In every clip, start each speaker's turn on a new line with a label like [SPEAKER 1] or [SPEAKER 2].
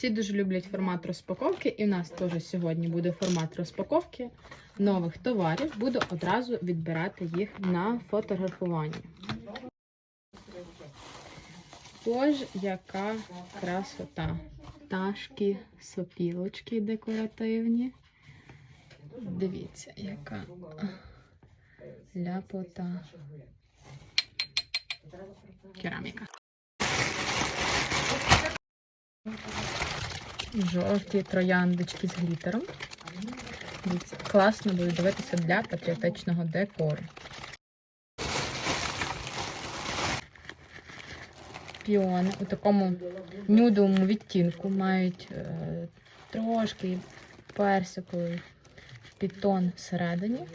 [SPEAKER 1] Всі дуже люблять формат розпаковки, і в нас теж сьогодні буде формат розпаковки нових товарів. Буду одразу відбирати їх на фотографування. Боже, яка красота. Пташки, сопілочки декоративні. Дивіться, яка ляпота. Кераміка. Жовті трояндочки з глітером. Дивіться, класно буде дивитися для патріотичного декору. Піони у такому нюдовому відтінку мають е, трошки персиковий підтон всередині.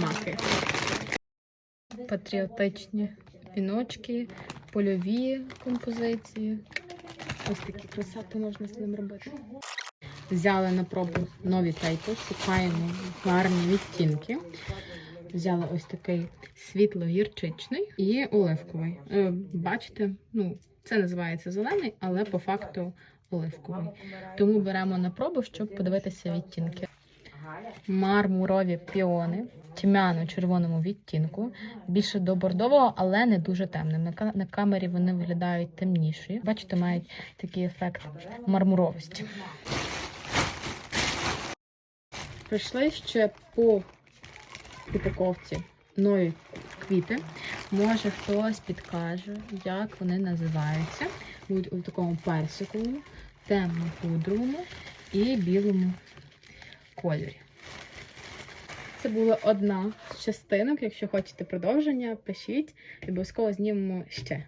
[SPEAKER 1] Маки. Патріотичні віночки, польові композиції. Ось такі красоти можна з ним робити. Взяли на пробу нові тейпи, шукаємо гарні відтінки. Взяла ось такий світло-гірчичний і оливковий. Е, Бачите, ну, це називається зелений, але по факту оливковий. Тому беремо на пробу, щоб подивитися відтінки. Мармурові піони в тьмяно-червоному відтінку, більше до бордового, але не дуже темним. На, камері вони виглядають темніші. Бачите, мають такий ефект мармуровості. Прийшли ще по упаковці нові квіти. Може хтось підкаже, як вони називаються. Будуть у такому персиковому, темно-пудровому і білому кольорі. Це була одна з частинок. Якщо хочете продовження, пишіть, обов'язково знімемо ще.